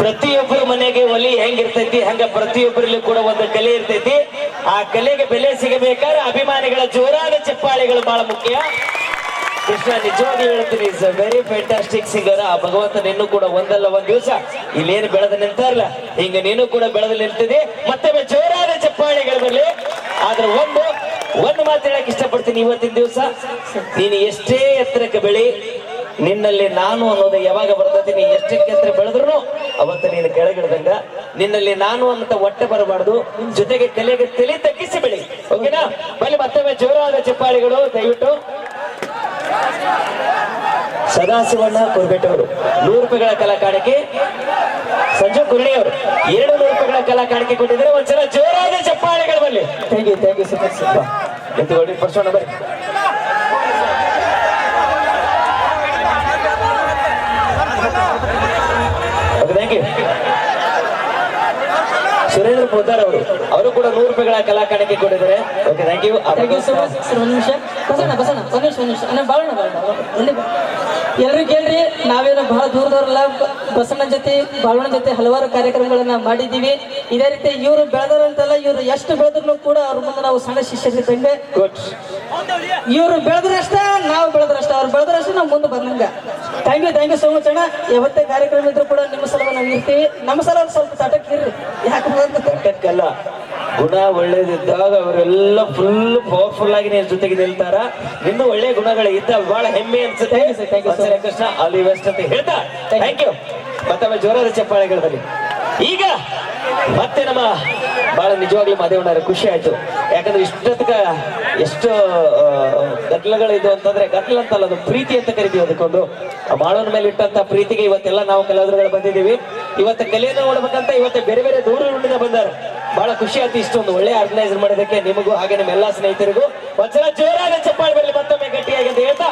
ಪ್ರತಿಯೊಬ್ಬರ ಮನೆಗೆ ಒಲಿ ಹೆಂಗಿರ್ತೈತಿ, ಹಂಗ ಪ್ರತಿಯೊಬ್ಬರಲ್ಲಿ ಕೂಡ ಒಂದು ಕಲೆ ಇರ್ತೈತಿ. ಆ ಕಲೆಗೆ ಬೆಲೆ ಸಿಗಬೇಕಾದ್ರೆ ಅಭಿಮಾನಿಗಳ ಜೋರಾದ ಚಪ್ಪಾಳೆಗಳು ಬಹಳ ಮುಖ್ಯ. ಕೃಷ್ಣ ನಿಜವಾಗಿ ಹೇಳ್ತೀನಿ is a very fantastic singer ಆ ಭಗವಂತ ನಿನ್ನೂ ಕೂಡ ಒಂದಲ್ಲ ಒಂದ್ ದಿವಸ. ಇಲ್ಲೇನು ಬೆಳೆದ ನಿಂತಾರಲ್ಲ ಹಿಂಗ ನೀನು ಕೂಡ ಬೆಳೆದ ನಿಂತಿದೆ ಮತ್ತೊಮ್ಮೆ ಜೋರಾದ ಚಪ್ಪಾಳಿಗಳ ಬರಲಿ. ಆದ್ರೆ ಒಂದು ಒಂದು ಮಾತು ಹೇಳಕ್ ಇಷ್ಟಪಡ್ತೀನಿ ಇವತ್ತಿನ ದಿವಸ. ನೀನು ಎಷ್ಟೇ ಎತ್ತರಕ್ಕೆ ಬೆಳಿ ನಿನ್ನಲ್ಲಿ ನಾನು ಅನ್ನೋದು ಯಾವಾಗ ಬರ್ತೈತಿ ನೀ ಎಷ್ಟಕ್ಕೆ ಎತ್ತರ ಬೆಳೆದ್ರು ಅವತ್ತು ನೀನು ಕೆಳಗಿಡ್ದಂಗ ನಿನ್ನಲ್ಲಿ ನಾನು ಅಂತ ಹೊಟ್ಟೆ ಬರಬಾರ್ದು. ಜೊತೆಗೆ ತಲೆಗೆ ತಲೆ ತಗ್ಗಿಸಿ ಬೆಳಿ. ಓಕೆನಾ? ಬಲಿ ಮತ್ತೊಮ್ಮೆ ಜೋರಾದ ಚಪ್ಪಾಳಿಗಳು ದಯವಿಟ್ಟು. ಸದಾಶಿವಣ್ಣ ಕುರ್ಬೆಟ್ಟವರು ನೂರು ರೂಪಾಯಿಗಳ ಕಲಾ ಕಾಣಿಕೆ. ಸಂಜು ಕುರ್ಣಿ ಅವರು ಎರಡು ನೂರು ರೂಪಾಯಿಗಳ ಕಲಾ ಕಾಣಿಕೆ ಕೊಟ್ಟಿದ್ದಾರೆ. ಒಂದ್ಸಲ ಜೋರಾದ ಚಪ್ಪಾಳಿಗಳು ಬಲ್ಲಿ thank you thank you so much ಎತ್ತುಕೊಳ್ಳಿ ಪರ್ಸೋಣ ಬರ್ರಿ ಪೋದಾರ್ ಅವರು. ಅವರು ಕೂಡ ನೂರು ರೂಪಾಯಿಗಳ ಕಲಾ ಕಾಣಿಕೆ ಕೊಟ್ಟಿದ್ದಾರೆ. Okay thank you thank you so much sir ಒಂದು ನಿಮಿಷ. ಬಸಣ್ಣ ಬಸಣ್ಣ ಒಂದು ನಿಮಿಷ ಒಂದು ನಿಮಿಷ. ಅಣ್ಣ ಬಾಳಣ್ಣ ಬಾಳಣ್ಣ. ಎಲ್ಲರೂ ಕೇಳ್ರಿ ನಾವೇನು ಬಹಳ ದೂರದವ್ರಲ್ಲ. ಬಸವನ ಬಸಣ್ಣ ಜೊತೆ ಬಾಳಣ್ಣ ಜೊತೆ ಹಲವಾರು ಕಾರ್ಯಕ್ರಮಗಳನ್ನ ಮಾಡಿದ್ದೀವಿ ಇದೇ ರೀತಿ ಇವರು ಬೆಳೆದರಂತಲ್ಲ ಇವರು ಎಷ್ಟು ಬೆಳೆದ್ರು ಕೂಡ ಅವ್ರ ಮುಂದೆ ನಾವು ಸಣ್ಣ ಶಿಷ್ಯರಿದ್ದಂಗೆ ಇವರು ಬೆಳೆದ್ರಷ್ಟ ನಾವು ಬೆಳೆದ್ರಷ್ಟ. ಅವ್ರು ಬೆಳೆದ್ರಷ್ಟ ನಾವು ಮುಂದೆ ಬಂದಂಗ. Thank you thank you so much ಅಣ್ಣ. ಯಾವತ್ತೇ ಕಾರ್ಯಕ್ರಮ ಇದ್ರು ಕೂಡ ನಿಮ್ಮ ಸಲುವಾಗಿ ನಾವು ಇರ್ತೀವಿ. ನಮ್ಮ ಸಲ ಸ್ವಲ್ಪ ತಟಕ್ ಇರ್ರಿ. ಯಾಕೆ ಬಂದು ಕಟ್ಟಕ್ಕಲ್ಲ ಗುಣ ಒಳ್ಳೇದಿದ್ದಾಗ ಅವರೆಲ್ಲ ಫುಲ್ ಪವರ್ಫುಲ್ ಆಗಿ ನಿನ್ನ ಜೊತೆಗೆ ನಿಲ್ತಾರ. ನಿಮ್ಮ ಒಳ್ಳೆ ಗುಣಗಳು ಇದ್ದ ಬಹಳ ಹೆಮ್ಮೆ ಅನ್ಸುತ್ತೆ. ಥ್ಯಾಂಕ್ ಯು ಸರ್ ಕೃಷ್ಣ ಅಲ್ಲಿ ವೆಸ್ಟ್ ಬೆಸ್ಟ್ ಅಂತ ಹೇಳ್ತಾ. ಥ್ಯಾಂಕ್ ಯು ಮತ್ತೊಮ್ಮೆ ಜೋರಾದ ಚಪ್ಪಾಳೆಗಳಲ್ಲಿ. ಈಗ ಮತ್ತೆ ನಮ್ಮ ಬಹಳ ನಿಜವಾಗ್ಲೂ ಮಾದೇವಣ್ಣರ ಖುಷಿ ಆಯ್ತು. ಯಾಕಂದ್ರೆ ಇಷ್ಟೊತ್ತಕ ಎಷ್ಟು ಗಟ್ಲಗಳಿದ್ದು ಅಂತಂದ್ರೆ ಗಟ್ಲ ಅಂತಲ್ಲ ಅದು ಪ್ರೀತಿ ಅಂತ ಕರಿತೀವಿ ಅದಕ್ಕೊಂದು. ಮಾಡೋನ ಮೇಲೆ ಇಟ್ಟಂತ ಪ್ರೀತಿಗೆ ಇವತ್ತೆಲ್ಲ ನಾವು ಕಲಾವಿದರುಗಳು ಬಂದಿದ್ದೀವಿ. ಇವತ್ತು ಕಲೆಯನ್ನು ನೋಡ್ಬೇಕಂತ ಇವತ್ತು ಬೇರೆ ಬೇರೆ ದೂರ ಬಂದಾರೆ ಬಹಳ ಖುಷಿ ಆಯ್ತು ಇಷ್ಟೊಂದು ಒಳ್ಳೆ ಆರ್ಗನೈಸರ್ ಮಾಡೋದಕ್ಕೆ ನಿಮಗೂ ಹಾಗೆ ನಿಮ್ಮ ಎಲ್ಲ ಸ್ನೇಹಿತರಿಗೂ. ಒಂದ್ಸಲ ಜೋರಾದ ಚಪ್ಪಾಳೆ ಬರಲಿ ಮತ್ತೊಮ್ಮೆ ಗಟ್ಟಿಯಾಗಿ ಅಂತ ಹೇಳ್ತಾ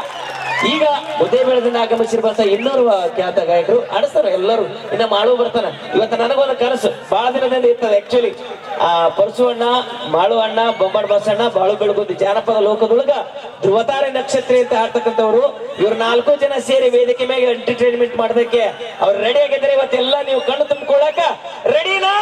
ಈಗ ಮುದ್ದೆ ಬೆಳೆದಿಂದ ಆಗಮಿಸಿರುವಂತ ಎಲ್ಲರೂ ಖ್ಯಾತ ಗಾಯಕರು ಆಡಿಸ್ತಾರ ಎಲ್ಲರೂ ಇನ್ನ ಮಾಳು ಬರ್ತಾನ. ಇವತ್ತು ನನಗೊಂದು ಕನಸು ಬಹಳ ದಿನದಿಂದ ಇರ್ತದೆ ಆಕ್ಚುಲಿ ಆ ಪರಸು ಅಣ್ಣ ಮಾಳು ಅಣ್ಣ ಬೊಮ್ಮಡ್ ಬಸಣ್ಣ, ಬಾಳು ಬೆಳಗುದಿ ಜಾನಪದ ಲೋಕದೊಳಗ ಧ್ರುವತಾರೆ ನಕ್ಷತ್ರ ಅಂತ ಆಡ್ತಕ್ಕಂಥವ್ರು ಇವ್ರು ನಾಲ್ಕು ಜನ ಸೇರಿ ವೇದಿಕೆ ಮೇಲೆ ಎಂಟರ್ಟೈನ್ಮೆಂಟ್ ಮಾಡೋದಕ್ಕೆ ಅವ್ರು ರೆಡಿ ಆಗಿದ್ರೆ ಇವತ್ತೆಲ್ಲ ನೀವು ಕಣ್ಣು ತುಂಬಿಕೊಳ್ಳಾಕ ರೆಡಿನಾ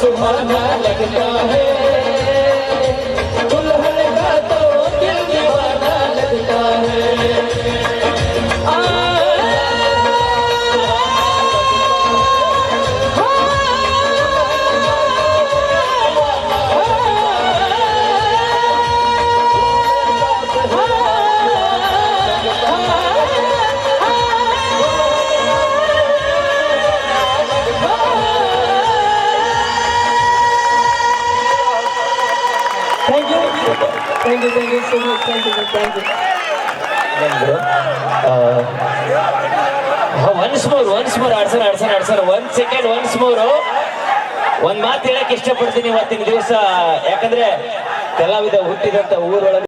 सेहरा Thank you, thank you so much. Thank you, thank more once more ಆಡ್ಸೋಣ ಆಡ್ಸೋಣ ಆಡ್ಸೋಣ ಒಂದ್ ಸೆಕೆಂಡ್ ಒನ್ಸ್ ಮೋರ್ ಒಂದ್ ಮಾತು ಹೇಳಕ್ ಇಷ್ಟಪಡ್ತೀನಿ ಇವತ್ತಿನ ದಿವಸ. ಯಾಕಂದ್ರೆ ಕಲಾವಿದ ಹುಟ್ಟಿದಂತ ಊರೊಳಗೆ